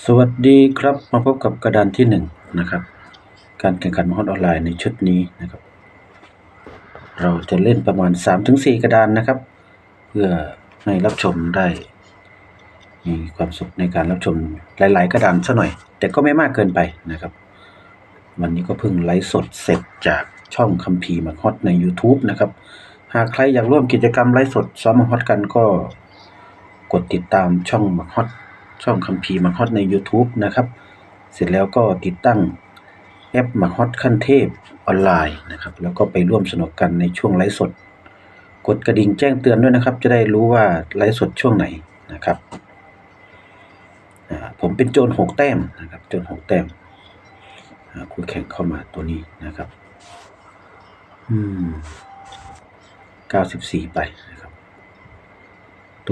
สวัสดีครับมาพบกับกระดานที่หนึ่งนะครับ การแข่งขันมหรออนไลน์ในชุดนี้นะครับ เราจะเล่นประมาณ 3-4 กระดานนะครับ เพื่อให้รับชมได้มีความสุขในการรับชมหลาย ๆ กระดานซะหน่อย แต่ก็ไม่มากเกินไปนะครับ วันนี้ก็เพิ่งไลฟ์สดเสร็จจากช่องคัมภีร์มาฮอตใน YouTube นะครับ หากใครอยากร่วมกิจกรรมไลฟ์สดซ้อมมาฮอตกันก็กดติดตามช่องมาฮอต ช่องคัมภีร์มาฮอตใน YouTube นะครับ เสร็จแล้วก็ติดตั้งแอปมาฮอตขั้นเทพออนไลน์นะครับ แล้วก็ไปร่วมสนุกกันในช่วงไลฟ์สด กดกระดิ่งแจ้งเตือนด้วยนะครับ จะได้รู้ว่าไลฟ์สดช่วงไหนนะครับผมเป็นโจรหกแต้มนะครับโจรหกแต้มคู่แข่งเข้ามาตัวนี้นะครับ อืมเก้าสิบสี่ไปนะครับ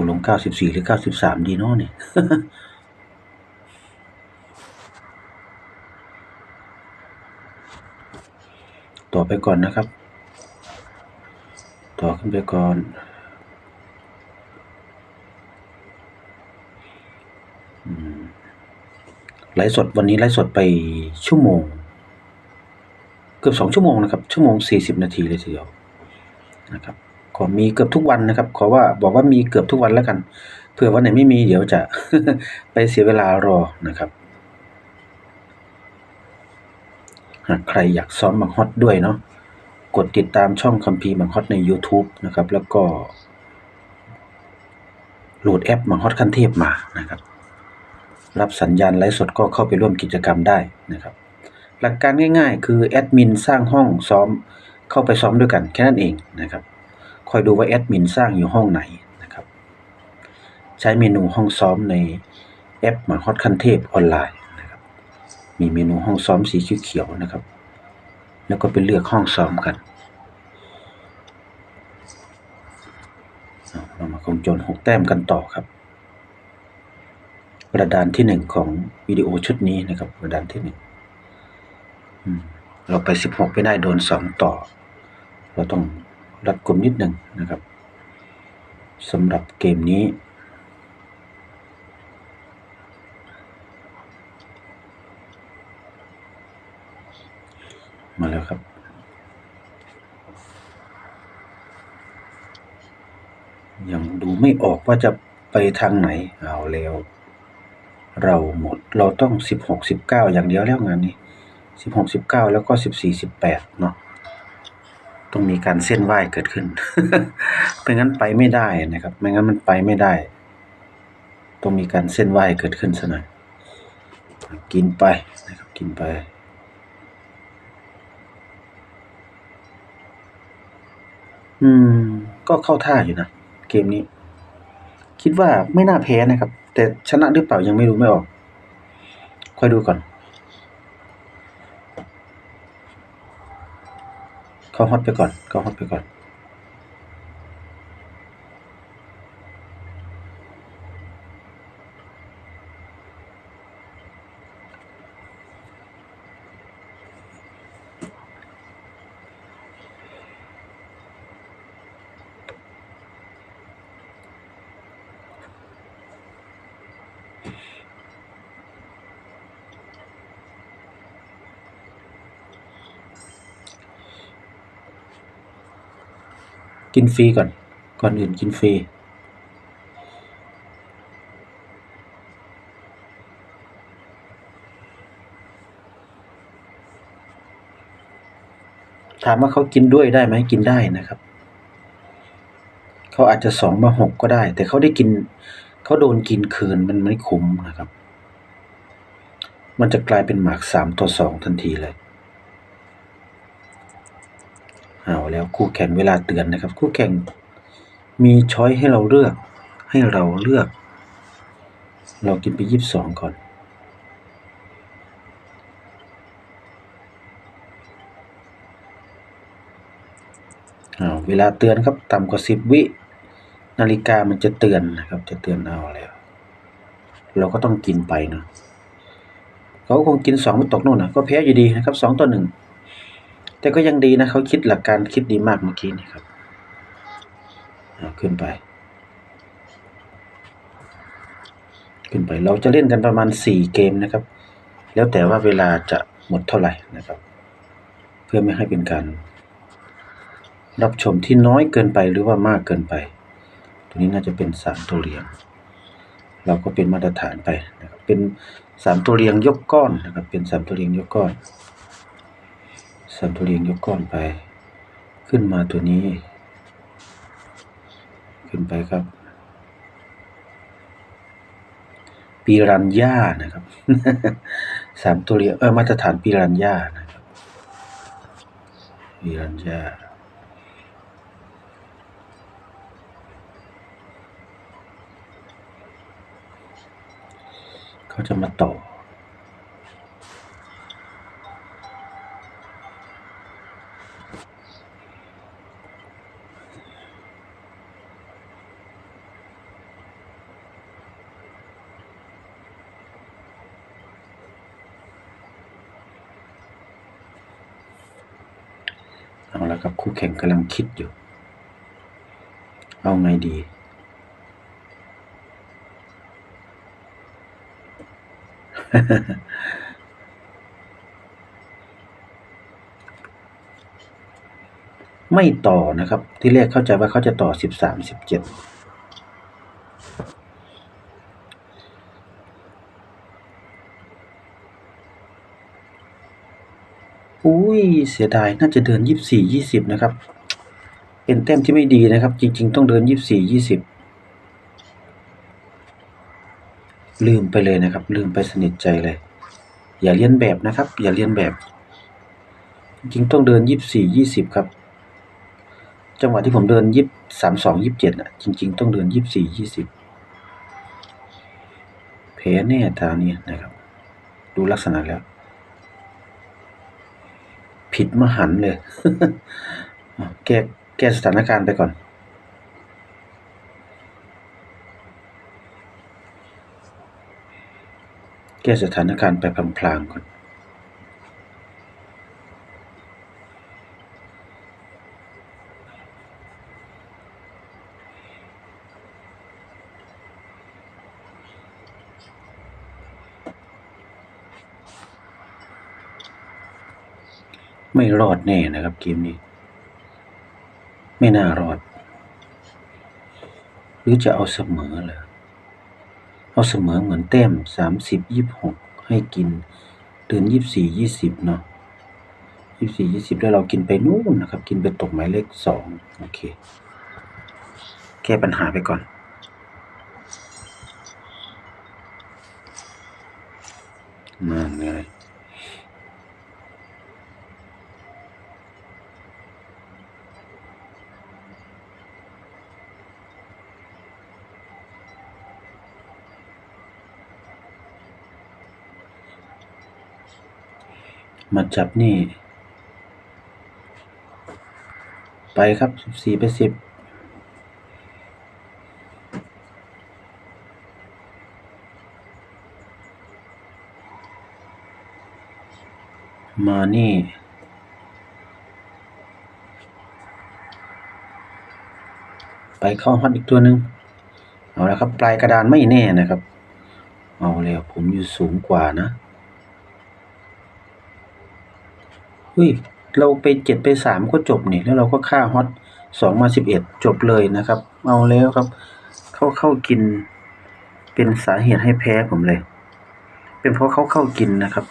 กลงเก้าสิบสี่หรือเก้าสิบสามดีเนาะเนี่ยต่อไปก่อนนะครับ ต่อขึ้นไปก่อนไลฟ์สดวันนี้ไลฟ์สดไปชั่วโมง เกือบสองชั่วโมงนะครับ ชั่วโมงสี่สิบนาทีเลยทีเดียวนะครับ ขอมีเกือบทุกวันนะครับ ขอว่าบอกว่ามีเกือบทุกวันแล้วกัน เผื่อวันไหนไม่มีเดี๋ยวจะไปเสียเวลารอนะครับหากใครอยากซ้อมมังฮอตด้วยเนาะกดติดตามช่องคัมภีร์มังฮอตใน YouTube นะครับ แล้วก็โหลดแอปมังฮอตขั้นเทพมานะครับ รับสัญญาณไลฟ์สดก็เข้าไปร่วมกิจกรรมได้นะครับ หลักการง่ายๆ คือแอดมินสร้างห้องซ้อมเข้าไปซ้อมด้วยกันแค่นั้นเองนะครับ คอยดูว่าแอดมินสร้างอยู่ห้องไหนนะครับ ใช้เมนูห้องซ้อมในแอปมังฮอตขั้นเทพออนไลน์นะครับ มีเมนูห้องซ้อมสีเขียวๆนะครับ แล้วก็ไปเลือกห้องซ้อมกันเรามาคงโจรหกแต้มกันต่อครับ กระดานที่หนึ่งของวิดีโอชุดนี้นะครับ กระดานที่หนึ่งเราไปสิบหกไม่ได้โดนสองต่อ เราต้อง รัดกลุ่มนิดหนึ่งนะครับสำหรับเกมนี้ มาแล้วครับ ยังดูไม่ออกว่าจะไปทางไหน เอาแล้ว เราหมดเราต้องสิบหกสิบเก้าอย่างเดียวแล้วงานนี้สิบหกสิบเก้าแล้วก็สิบสี่สิบแปดเนาะ ต้องมีการเส้นไหว้เกิดขึ้น ไม่งั้นไปไม่ได้นะครับ ไม่งั้นมันไปไม่ได้ ต้องมีการเส้นไหว้เกิดขึ้นซะหน่อยกินไปนะครับ กินไป อืม ก็เข้าท่าอยู่นะ เกมนี้ คิดว่าไม่น่าแพ้นะครับ แต่ชนะหรือเปล่ายังไม่รู้ไม่ออก ค่อยดูก่อน เข้าฮอตไปก่อนเข้าฮอตไปก่อน กินฟรีก่อน ก่อนอื่นกินฟรีถามว่าเขากินด้วยได้ไหมกินได้นะครับ เขาอาจจะสองมาหกก็ได้ แต่เขาได้กิน เขาโดนกินคืนมันไม่คุ้มนะครับ มันจะกลายเป็นหมากสามต่อสองทันทีเลย เอาแล้วคู่แข่งเวลาเตือนนะครับ คู่แข่งมีช้อยให้เราเลือกให้เราเลือก เรากินไปยี่สิบสองก่อน เอาเวลาเตือนครับต่ำกว่าสิบวินาฬิกามันจะเตือนนะครับ จะเตือนเอาแล้ว เราก็ต้องกินไปเนาะเขาคงกินสองไม่ตกนู่นนะก็แพ้อยู่ดีนะครับสองต่อหนึ่ง แต่ก็ยังดีนะเขาคิดหลักการคิดดีมากเมื่อกี้นี่ครับเอาขึ้นไป ขึ้นไปเราจะเล่นกันประมาณสี่เกมนะครับ แล้วแต่ว่าเวลาจะหมดเท่าไหร่นะครับ เพื่อไม่ให้เป็นการ รับชมที่น้อยเกินไปหรือว่ามากเกินไป ตัวนี้น่าจะเป็นสามตัวเรียง เราก็เป็นมาตรฐานไปนะครับเป็นสามตัวเรียงยกก้อนนะครับเป็นสามตัวเรียงยกก้อน สามตัวเรียงยกก้อนไป ขึ้นมาตัวนี้ ขึ้นไปครับ ปีรัญญานะครับสามตัวเรียงเออมาตรฐานปีรัญญานะครับปีรัญญาเขาจะมาต่อ เอาละครับคู่แข่งกำลังคิดอยู่ เอาไงดี ไม่ต่อนะครับ ที่แรกเข้าใจว่าเขาจะต่อสิบสามสิบเจ็ด อุ้ยเสียดายน่าจะเดินยี่สิบสี่ยี่สิบนะครับ เป็นแต้มที่ไม่ดีนะครับ จริง ๆ ต้องเดินยี่สิบสี่ยี่สิบลืมไปเลยนะครับ ลืมไปสนิทใจเลย อย่าเลียนแบบนะครับ อย่าเลียนแบบ จริงๆต้องเดินยี่สิบสี่ยี่สิบครับ จังหวะที่ผมเดินยี่สามสองยี่สิบเจ็ดอะจริง ๆ ต้องเดินยี่สี่ยี่สิบแพ้แน่ทางนี้นะครับ ดูลักษณะแล้ว ผิดมหันต์เลย แก้แก้สถานการณ์ไปก่อนแก้สถานการณ์ไปพลางๆก่อน ไม่รอดแน่นะครับเกมนี้ ไม่น่ารอด หรือจะเอาเสมอเลยเอาเสมอเหมือนแต้มสามสิบยี่บหกให้กินเดือนยี่สี่ยี่สิบเนาะยี่สี่ยี่สิบแล้วเรากินไปนู่นนะครับ กินไปตกหมายเลขสองโอเค แก้ปัญหาไปก่อนนั่นไง มาจับนี่ ไปครับสิบสี่ไปสิบมานี่ไปเข้าฮอตอีกตัวหนึ่งเอาละครับ ปลายกระดานไม่แน่นะครับ เอาแล้วผมอยู่สูงกว่านะ เฮ้ย เราไปเจ็ดไปสามก็จบนี่ แล้วเราก็ค่าฮอตสองมาสิบเอ็ดจบเลยนะครับ เอาแล้วครับ เขาเข้ากิน เป็นสาเหตุให้แพ้ผมเลย เป็นเพราะเขาเข้ากินนะครับ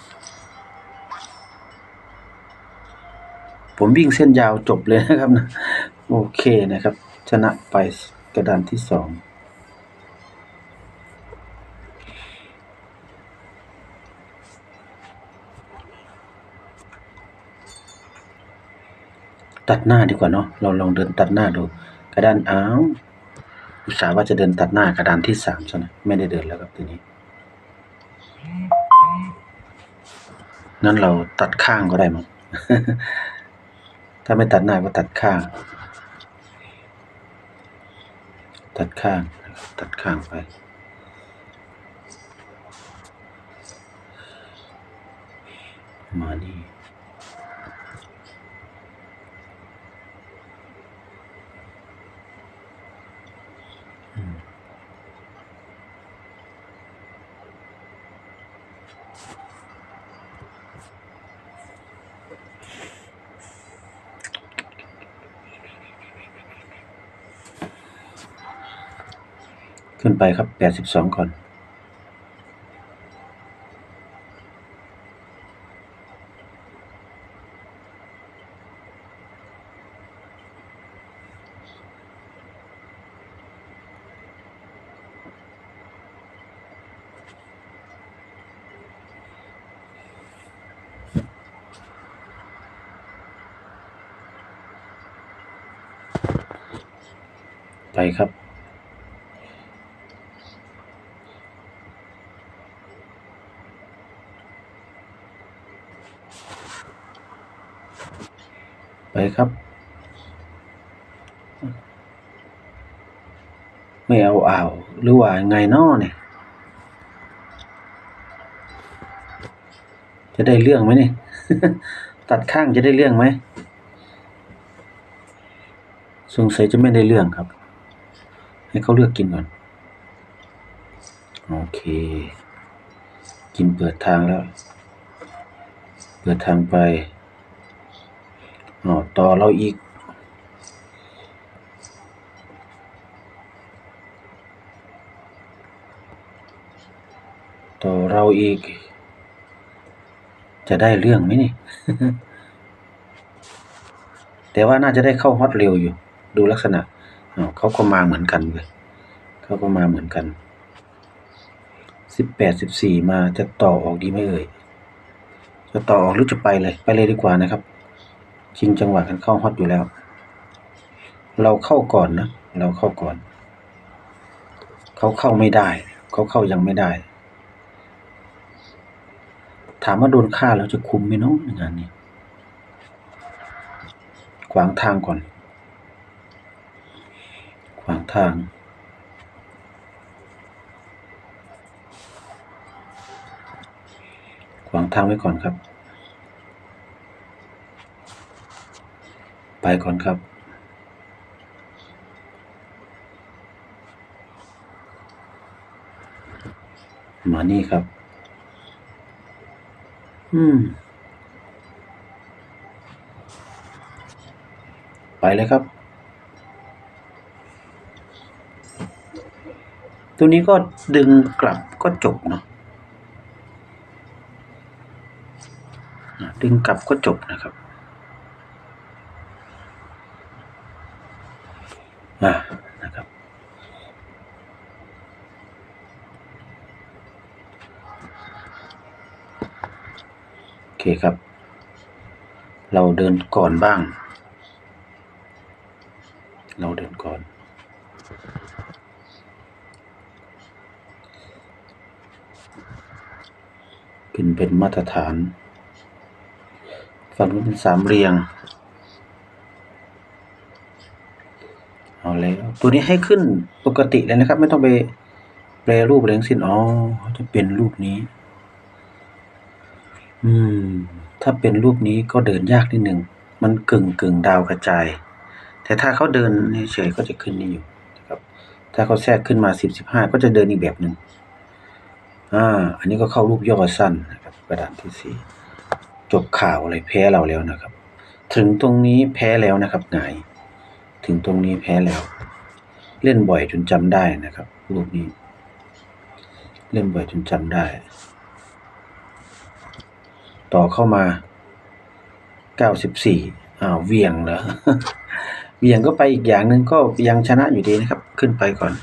ผมวิ่งเส้นยาวจบเลยนะครับนะ โอเคนะครับ ชนะไปกระดานที่สอง ตัดหน้าดีกว่าเนาะเราลองเดินตัดหน้าดู กระดานอ้าวอุตส่าห์ว่าจะเดินตัดหน้ากระดานที่สามซะนะไม่ได้เดินแล้วครับทีนี้นั้นเราตัดข้างก็ได้มั้งถ้าไม่ตัดหน้าก็ตัดข้าง ตัดข้าง ตัดข้างไป มานี่ ขึ้นไปครับแปดสิบสองก่อน ไปครับ ครับ ไม่เอาอ่าวหรือว่าไงน้อเนี่ย จะได้เรื่องไหมเนี่ยตัดข้างจะได้เรื่องไหมสงสัยจะไม่ได้เรื่องครับ ให้เขาเลือกกินก่อน โอเค กินเปิดทางแล้ว เปิดทางไป อ๋อต่อเราอีก ต่อเราอีก จะได้เรื่องไหมนี่ แต่ว่าน่าจะได้เข้าฮอตเร็วอยู่ ดูลักษณะอ๋อเขาก็มาเหมือนกันเลยเขาก็มาเหมือนกันสิบแปดสิบสี่มาจะต่อออกดีไหมเอ่ยจะต่อออกหรือจะไปเลย ไปเลยดีกว่านะครับ ชิงจังหวะกันเข้าฮอตอยู่แล้ว เราเข้าก่อนนะ เราเข้าก่อน เขาเข้าไม่ได้ เขาเข้ายังไม่ได้ ถามว่าโดนฆ่าแล้วจะคุมไหมน้องงานนี้ ขวางทางก่อน ขวางทางขวางทางไว้ก่อนครับ ไป ก่อนครับ มานี่ครับ อืม ไปเลยครับ ตัวนี้ก็ดึงกลับก็จบเนาะอะดึงกลับก็จบนะครับ อ่านะครับ โอ เคครับ เราเดินก่อนบ้าง เราเดินก่อน ขึ้นเป็นมาตรฐาน ฝั่งนู้นเป็นสามเรียง เอาแล้ว ตัวนี้ให้ขึ้นปกติเลยนะครับ ไม่ต้องไปแปลรูปอะไรทั้งสิ้น อ๋อ จะเป็นรูปนี้ อืม ถ้าเป็นรูปนี้ก็เดินยากนิดหนึ่ง มันกึ่งกึ่งดาวกระจาย แต่ถ้าเขาเดินเฉย ๆ ก็จะขึ้นนี่อยู่นะครับ ถ้าเขาแทรกขึ้นมาสิบสิบห้าก็จะเดินอีกแบบหนึ่งอ่า อันนี้ก็เข้ารูปย่อสั้นนะครับ กระดานที่สี่จบข่าวอะไรแพ้เราแล้วนะครับ ถึงตรงนี้แพ้แล้วนะครับหงายถึงตรงนี้แพ้แล้ว เล่นบ่อยจนจำได้นะครับ รูปนี้ เล่นบ่อยจนจำได้ ต่อเข้ามาเก้าสิบสี่อ้าวเวียงเหรอเวียงก็ไปอีกอย่างหนึ่งก็ยังชนะอยู่ดีนะครับ ขึ้นไปก่อน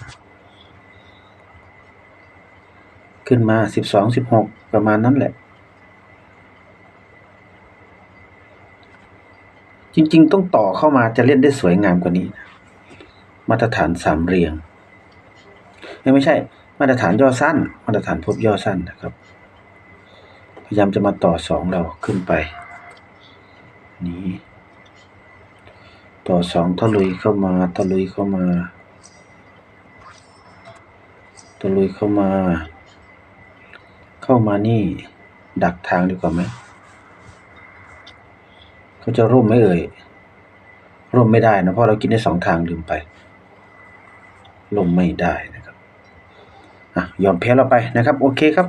ขึ้นมาสิบสองสิบหกประมาณนั้นแหละ จริงๆ ต้องต่อเข้ามาจะเล่นได้สวยงามกว่านี้ มาตรฐานสามเรียง ไม่ใช่ มาตรฐานย่อสั้น มาตรฐานพบย่อสั้นนะครับ พยายามจะมาต่อสองเราขึ้นไป นี้ ต่อสองทะลุยเข้ามาทะลุยเข้ามาทะลุยเข้ามา เข้ามานี่ ดักทางดีกว่าไหมเขาจะร่มไหมเอ่ยร่มไม่ได้นะเพราะเรากินได้สองทางลืมไปร่มไม่ได้นะครับอะยอมแพ้เราไปนะครับ โอเคครับ